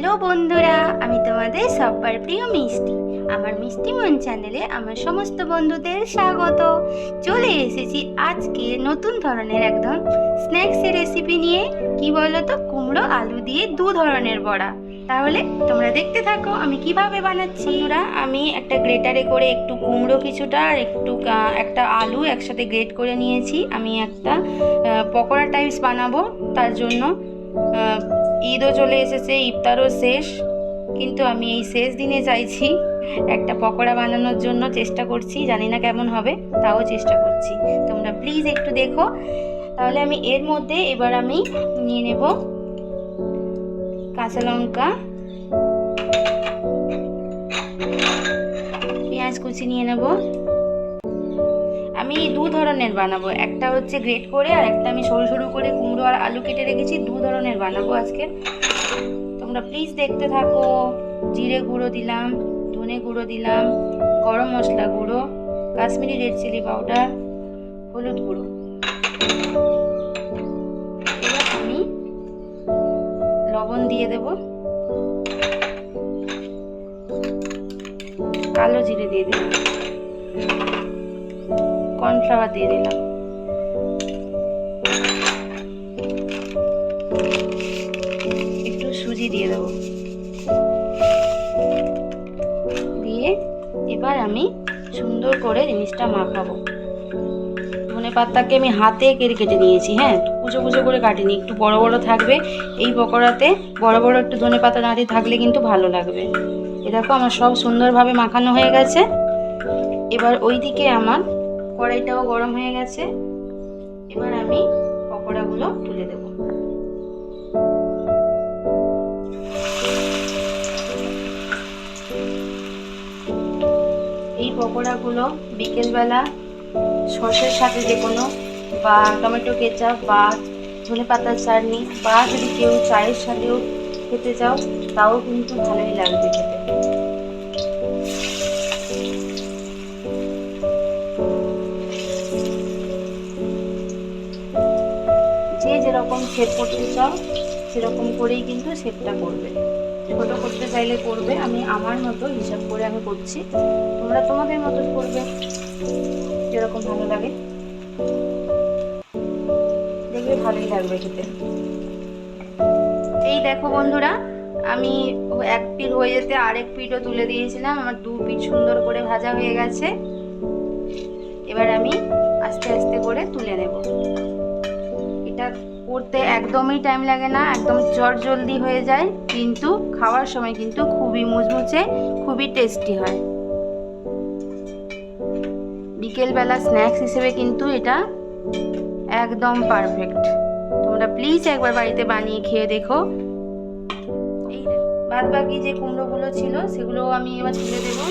Hello বন্ধুরা, আমি তোমাদের সব্বার প্রিয় মিষ্টি। আমার মিষ্টি মন চ্যানেলে আমার সমস্ত বন্ধুদের স্বাগত। চলে এসেছি আজকে নতুন ধরনের একদম স্ন্যাক্সের রেসিপি নিয়ে। কি বলো তো কুমড়ো, আলু দিয়ে দু ধরনের বড়া। তাহলে তোমরা দেখতে থাকো আমি কীভাবে বানাচ্ছি। ওরা আমি একটা গ্রেটারে করে একটু কুমড়ো কিছুটা আর একটু একটা আলু একসাথে গ্রেট করে নিয়েছি। আমি একটা পকোড়া টাইপস বানাবো। তার জন্য ঈদও চলে এসেছে, ইফতারও শেষ। কিন্তু আমি এই শেষ দিনে চাইছি একটা পকোড়া বানানোর জন্য চেষ্টা করছি, জানি না কেমন হবে, তাও চেষ্টা করছি। তোমরা প্লিজ একটু দেখো। তাহলে আমি এর মধ্যে এবার আমি নিয়ে নেব কাঁচা লঙ্কা, পেঁয়াজ কুচি নিয়ে নেব। আমি দু ধরনের বানাবো। একটা হচ্ছে গ্রেট করে, আর একটা আমি সরু সরু করে কুমড়ো আর আলু কেটে রেখেছি। দু ধরনের বানাবো আজকে। তোমরা প্লিজ দেখতে থাকো। জিরে গুঁড়ো দিলাম, ধনে গুঁড়ো দিলাম, গরম মশলা গুঁড়ো, কাশ্মীরি রেড চিলি পাউডার হলুদ গুঁড়ো। এবার আমি লবণ দিয়ে দেব। কালো জিরে দিয়ে দিলাম। কর্নফ্লাওয়ার দিয়ে দিলাম। একটু সুজি দিয়ে দেবো। দিয়ে এবার আমি সুন্দর করে জিনিসটা মাখাবো। ধনে পাতাকে আমি হাতে কেটে কেটে নিয়েছি হ্যাঁ? কুচো কুচো করে কাটিনি, একটু বড় বড় থাকবে। এই পকোড়াতে বড় বড় একটু ধনে পাতা দাঁড়ি থাকলে কিন্তু ভালো লাগবে। এ দেখো, আমার সব সুন্দরভাবে মাখানো হয়ে গেছে। এবার ওইদিকে আমার কড়াইটাও গরম হয়ে গেছে। এবার আমি পকোড়াগুলো তুলে দেব। এই পকোড়াগুলো বিকেলবেলা সসের সাথে যে কোনো বা টমেটো কেচাপ বা ধনে পাতার চাটনি বা যদি কেউ চায়ের সাথেও খেতে চাও, তাও কিন্তু ভালোই লাগবে খেতে। শেপ করতে চাও, সেরকম করেই কিন্তু শেপটা করবে। ছোট করতে চাইলে করবে, আমি আমার মতো হিসাব করে আমি করছি। তোমরা তোমাদের মতো করবে, যেরকম ভালো লাগে। দেখবে ভালোই লাগবে খেতে। এই দেখো বন্ধুরা, আমি এক পিঠ হয়ে যেতে আরেক পিঠও তুলে দিয়েছিলাম, আমার দু পিঠ সুন্দর করে ভাজা হয়ে গেছে। এবার আমি আস্তে আস্তে করে তুলে নেব। এটা করতে একদমই টাইম লাগে না, একদম জলদি হয়ে যায়, কিন্তু খাওয়ার সময় কিন্তু খুবই মুচমুচে, খুবই টেস্টি হয়। বিকেলবেলা স্ন্যাক্স হিসেবে কিন্তু এটা একদম পারফেক্ট তোমরা প্লিজ একবার বাড়িতে বানিয়ে খেয়ে দেখো। এই বাদ বাকি যে কুমড়োগুলো ছিল সেগুলো আমি এবার তুলে দেবো।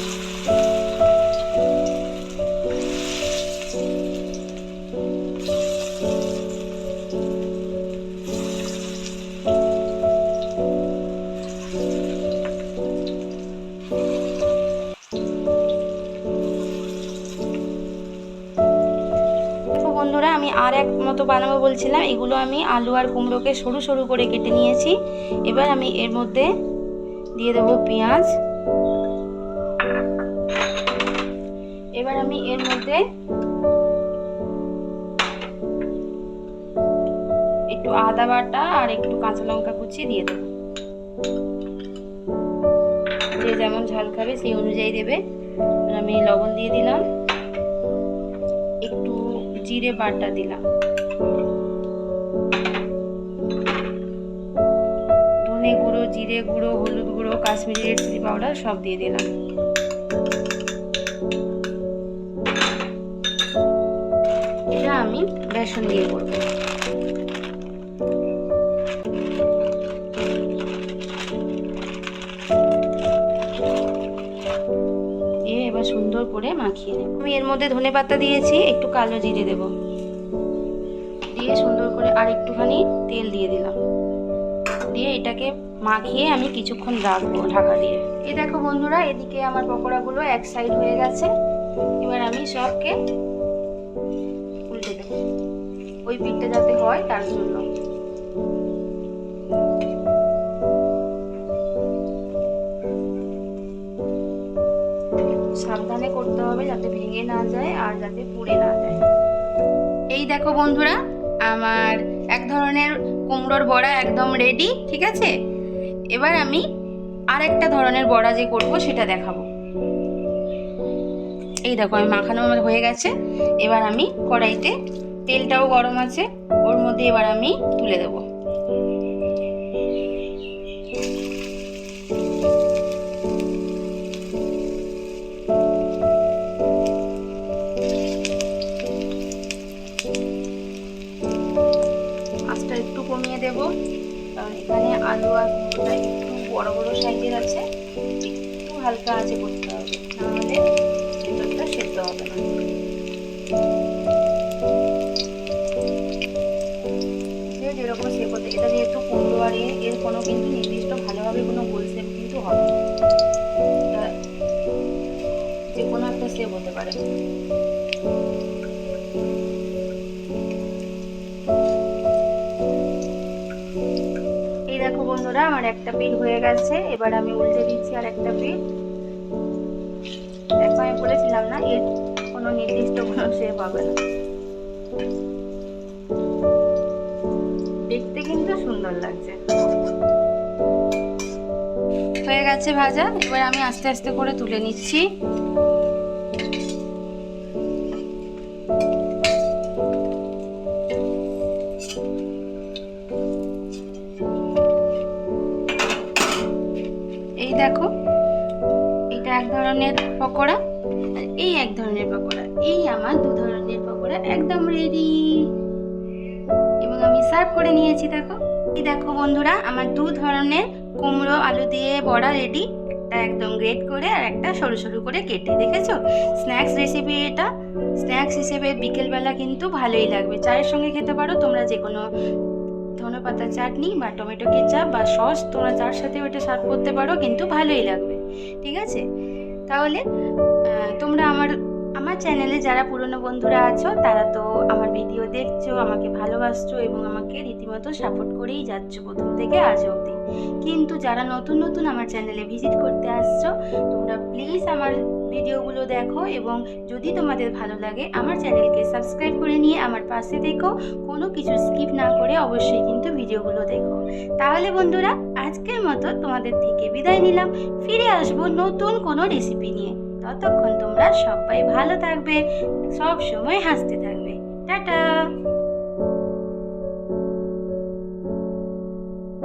আর এক মতো বানাবো বলছিলাম, এগুলো আমি আলু আর কুমড়োকে সরু সরু করে কেটে নিয়েছি। এবার আমি এর মধ্যে দিয়ে দেবো পেঁয়াজ। এবার আমি এর মধ্যে একটু আদা বাটা আর একটু কাঁচা লঙ্কা কুচি দিয়ে দেবো। যে যেমন ঝাল খাবে সেই অনুযায়ী দেবে। আমি লবণ দিয়ে দিলাম। একটু জিরে বাটা দিলাম। ধনে গুঁড়ো, জিরে গুঁড়ো, হলুদ গুঁড়ো, কাশ্মীরি রেড চিলি পাউডার সব দিয়ে দিলাম। এটা আমি বেসন দিয়ে করব। করে মাখিয়ে নেব। আমি এর মধ্যে ধনে পাতা দিয়েছি, একটু কালো জিরে দেব। দিয়ে সুন্দর করে আর একটুখানি তেল দিয়ে দিলাম। দিয়ে এটাকে মাখিয়ে আমি কিছুক্ষণ রাখব ঢাকা দিয়ে। এই দেখো বন্ধুরা, এদিকে আমার পকোড়াগুলো এক সাইড হয়ে গেছে। এবার আমি সবকে উল্টে দেবো। ওই পিঠটা যাতে হয় তার জন্য। ভেঙে না যায় আর যাতে পুড়ে না যায়। এই দেখো বন্ধুরা, আমার এক ধরনের কুমড়োর বড়া একদম রেডি ঠিক আছে? এবার আমি আরেকটা ধরনের বড়া যে করব সেটা দেখাবো। এই দেখো, আমি মাখানো আমার হয়ে গেছে। এবার আমি কড়াইতে তেলটাও গরম আছে, ওর মধ্যে এবার আমি তুলে দেবো। আলু আর কুমড়োটা একটু বড় বড় সাইজের আছে, একটু হালকা আছে করতে হবে, নাহলে ভেতরটা সেদ্ধ হবে না যেরকম সে করতে, এটা যেহেতু কুমড়ো আর এর কোনো কিন্তু নির্দিষ্ট ভালোভাবে কোনো গোল কিন্তু হবে। এটা যে কোনো একটা শেপ হতে পারে দেখো বন্ধুরা আমার একটা পিঠ হয়ে গেছে, এবার আমি উল্টে দিচ্ছি আর একটা পিঠ দেখো, আমি বলেছিলাম না, এর কোনো নির্দিষ্ট কোনো শেপ হবে না। দেখতে কিন্তু সুন্দর লাগছে। হয়ে গেছে ভাজা, এবার আমি আস্তে আস্তে করে তুলে নিচ্ছি। এই দেখো, এটা এক ধরনের পকোড়া আর এই এক ধরনের পকোড়া, এই আমার দু ধরনের পকোড়া, একদম রেডি এবং আমি সার্ভ করে নিয়েছি, দেখো। এই দেখো বন্ধুরা, আমার দু ধরনের কুমড়ো, আলু দিয়ে বড়া রেডি একটা একদম গ্রেট করে আর একটা সরু সরু করে কেটে, দেখেছ? স্ন্যাক্স রেসিপি এটা। স্ন্যাক্স হিসেবে বিকেলবেলা কিন্তু ভালোই লাগবে। চায়ের সঙ্গে খেতে পারো, তোমরা যে কোনো ধনেপাতা চাটনি বা টমেটো কেচাপ বা সস তোমরা যার সাথে ওটা সার্ভ করতে পারো, কিন্তু ভালোই লাগবে। ঠিক আছে? তাহলে তোমরা আমার আমার চ্যানেলে যারা পুরনো বন্ধুরা আছো, তারা তো আমার ভিডিও দেখছ, আমাকে ভালোবাসছো এবং আমাকে রীতিমতো সাপোর্ট করেই যাচ্ছ প্রথম থেকে আজ অবধি। কিন্তু যারা নতুন নতুন আমার চ্যানেলে ভিজিট করতে আসছো, তোমরা প্লিজ আমার ভিডিওগুলো দেখো এবং যদি তোমাদের ভালো লাগে, আমার চ্যানেলকে সাবস্ক্রাইব করে নিয়ে আমার পাশে দেখো কোনো কিছু স্কিপ না করে অবশ্যই কিন্তু ভিডিওগুলো দেখো। তাহলে বন্ধুরা, আজকের মতো তোমাদের থেকে বিদায় নিলাম। ফিরে আসব নতুন কোনো রেসিপি নিয়ে। ততক্ষণ তোমরা সবাই ভালো থাকবে সব সময় হাসতে থাকবে। টাটা!